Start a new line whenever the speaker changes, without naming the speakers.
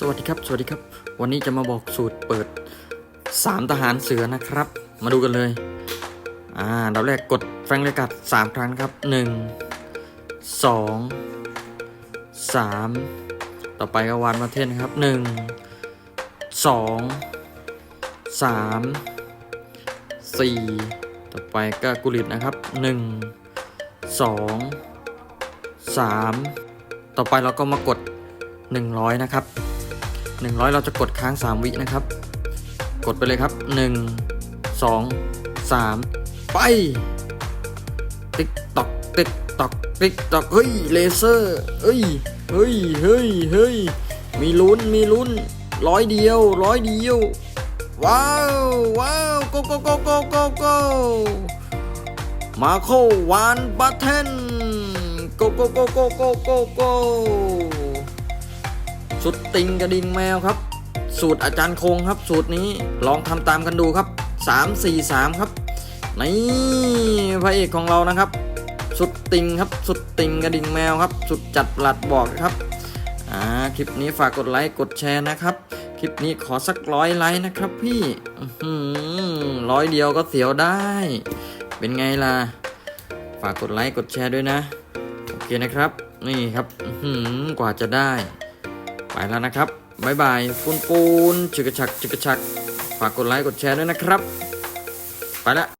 สวัสดีครับ สวัสดีครับ วันนี้จะมาบอกสูตรเปิด 3 ทหารเสือนะครับ มาดูกันเลย อ่าดับแรกกดแฟรงค์เลกัด3 ครั้งครับ 1 2 3 ต่อไปก็วานมาเทนนะครับ 1 2 3 4 ต่อไปก็กุลิตนะครับ 1 2 3 ต่อไปเราก็มากด 100 นะครับ 100 เราจะกดค้าง 3 วินะครับ กดไปเลยครับ 1 2 3 ไปติ๊กตอกติ๊กตอกติ๊กตอกเฮ้ยเลเซอร์เฮ้ยเฮ้ยเฮ้ยเฮ้ยมีลุ้นมีลุ้นร้อยเดียวร้อยเดียว ว้าวว้าวโกโกโกโกโกโกมาโควานบัตเทนโกโกโกโกโกโกโก สุดติงกระดิ่งแมวครับ สูตรอาจารย์คงครับ สูตรนี้ลองทำตามกันดูครับ 3 4 3 ครับนี่พระเอกของเรานะครับ สุดติงครับ สุดติงกระดิ่งแมวครับ สุดจัดหลัดบอกครับอ่าคลิปนี้ฝากกดไลค์กดแชร์นะครับ คลิปนี้ขอสักร้อยไลค์นะครับพี่ร้อยเดียวก็เสียวได้ เป็นไงล่ะ ฝากกดไลค์กดแชร์ด้วยนะ โอเคนะครับ นี่ครับกว่าจะได้ ไปแล้วนะครับบายบายปูนปูนจิกกระชักจิกกระชัก ฝากกดไลค์กดแชร์ด้วยนะครับ ไปละ